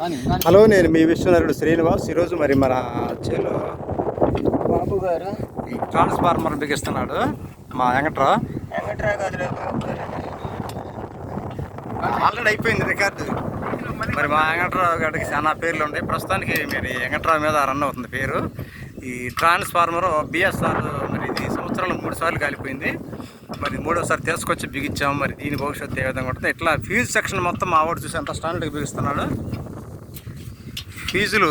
Hello నేను మీ విశ్వనరుడు శ్రీనివాస్. ఈరోజు మరి మన చేలో బాబు గారు. ట్రాన్స్ఫార్మర్ బిగిస్తున్నాడు. మా వెంకట్రావు ఆల్రెడీ అయిపోయింది రికార్డు. మరి మా వెంకట్రావు గారికి చాలా పేర్లు ఉన్నాయి. ప్రస్తుతానికి మరి వెంకట్రావు మీద రన్ అవుతుంది పేరు. ఈ ట్రాన్స్ఫార్మర్ బిఎస్ఆర్ మరి ఇది సంవత్సరంలో మూడు సార్లు కాలిపోయింది. మరి మూడోసారి తీసుకొచ్చి బిగించాము. మరి దీని భవిష్యత్తు ఏ విధంగా ఉంటుంది ఇట్లా ఫీజు సెక్షన్ మొత్తం మా వాడు చూసి ఎంత స్టాండర్డ్గా బిగిస్తున్నాడు. ఫీజులు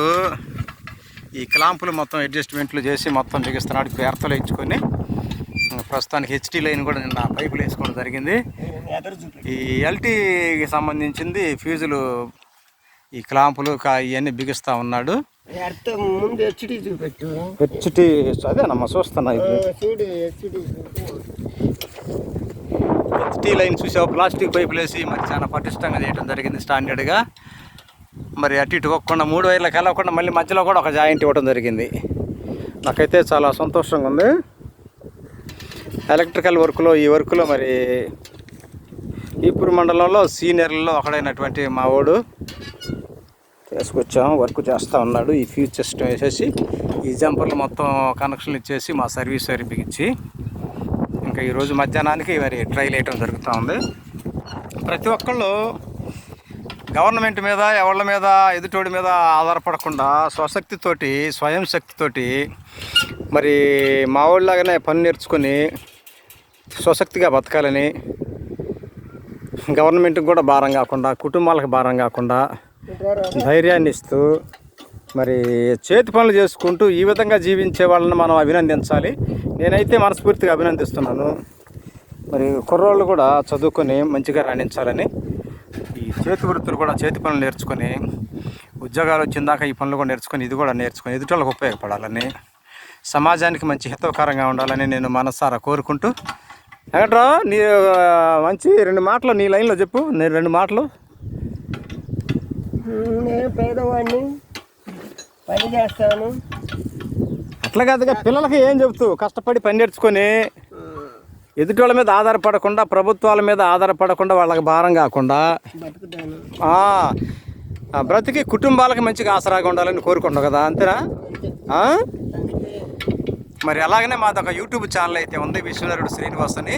ఈ క్లాంపులు మొత్తం అడ్జస్ట్మెంట్లు చేసి మొత్తం బిగిస్తున్నాడు. పేర్తలు ఇచ్చుకొని ప్రస్తుతానికి హెచ్టీ లైన్ కూడా నిన్న పైపులు వేసుకోవడం జరిగింది. ఈ ఎల్టీకి సంబంధించింది ఫీజులు ఈ క్లాంపులు కా- ఇవన్నీ బిగిస్తా ఉన్నాడు. హెచ్డి హెచ్టీ అదేనమ్మా చూస్తున్నా హెచ్డి హెచ్టీ లైన్ చూసావు ప్లాస్టిక్ పైపులు వేసి మరి చాలా పటిష్టంగా చేయడం జరిగింది స్టాండర్డ్గా మరి అటు ఇటు పోకుండా మూడు వైర్లకు వెళ్ళకుండా మళ్ళీ మధ్యలో కూడా ఒక జాయింట్ ఇవ్వడం జరిగింది. నాకైతే చాలా సంతోషంగా ఉంది. ఎలక్ట్రికల్ వర్క్లో ఈ వర్క్లో మరి ఈపూరు మండలంలో సీనియర్లలో ఒకడైనటువంటి మా వాడు తీసుకొచ్చాం వర్క్ చేస్తూ ఉన్నాడు. ఈ ఫ్యూజ్ సిస్టమ్ వేసేసి ఈ జంపర్లు మొత్తం కనెక్షన్లు ఇచ్చేసి మా సర్వీస్ వైర్ ఇంకా ఈరోజు మధ్యాహ్నానికి మరి ట్రైల్ వేయటం జరుగుతూ ఉంది. ప్రతి ఒక్కళ్ళు గవర్నమెంట్ మీద ఎవళ్ళ మీద ఎదుటోడి మీద ఆధారపడకుండా స్వశక్తితోటి స్వయం శక్తితోటి మరి మా వాళ్ళలాగానే పని నేర్చుకొని స్వశక్తిగా బతకాలని గవర్నమెంట్కి కూడా భారం కాకుండా కుటుంబాలకు భారం కాకుండా ధైర్యాన్ని ఇస్తూ మరి చేతి పనులు చేసుకుంటూ ఈ విధంగా జీవించే వాళ్ళని మనం అభినందించాలి. నేనైతే మనస్ఫూర్తిగా అభినందిస్తున్నాను. మరి కుర్రోళ్ళు కూడా చదువుకొని మంచిగా రాణించాలని ఈ చేతి వృత్తులు కూడా చేతి పనులు నేర్చుకొని ఉద్యోగాలు వచ్చిందాక ఈ పనులు కూడా నేర్చుకొని ఇది కూడా నేర్చుకొని ఎదుటోళ్ళకి ఉపయోగపడాలని సమాజానికి మంచి హితవకరంగా ఉండాలని నేను మనసారా కోరుకుంటూ. వెంకట్రావు నీ మంచి రెండు మాటలు నీ లైన్లో చెప్పు నేను రెండు మాటలు. నేను పేదవాడిని పని చేస్తాను. అట్లా కాదుగా పిల్లలకి ఏం చెబుతూ కష్టపడి పని నేర్చుకొని ఎదుటోళ్ళ మీద ఆధారపడకుండా ప్రభుత్వాల మీద ఆధారపడకుండా వాళ్ళకి భారం కాకుండా బ్రతికి కుటుంబాలకు మంచిగా ఆసరాగా ఉండాలని కోరుకుంటాం కదా అంతేనా? మరి అలాగనే మాది ఒక యూట్యూబ్ ఛానల్ అయితే ఉంది విశ్వనరుడు శ్రీనివాస్ అని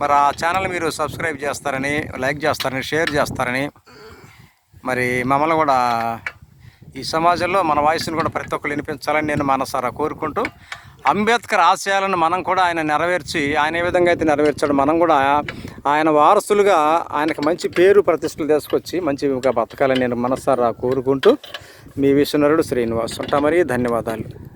మరి ఆ ఛానల్ మీరు సబ్స్క్రైబ్ చేస్తారని లైక్ చేస్తారని షేర్ చేస్తారని మరి మమ్మల్ని కూడా ఈ సమాజంలో మన వాయిస్ని కూడా ప్రతి ఒక్కరు వినిపించాలని నేను మనసారా కోరుకుంటూ అంబేద్కర్ ఆశయాలను మనం కూడా ఆయన నెరవేర్చి ఆయన ఏ విధంగా అయితే నెరవేర్చాడు మనం కూడా ఆయన వారసులుగా ఆయనకు మంచి పేరు ప్రతిష్టలు తీసుకొచ్చి మంచిగా బతకాలని నేను మనసారా కోరుకుంటూ మీ విశ్వనరుడు శ్రీనివాస్ ఉంటా మరి ధన్యవాదాలు.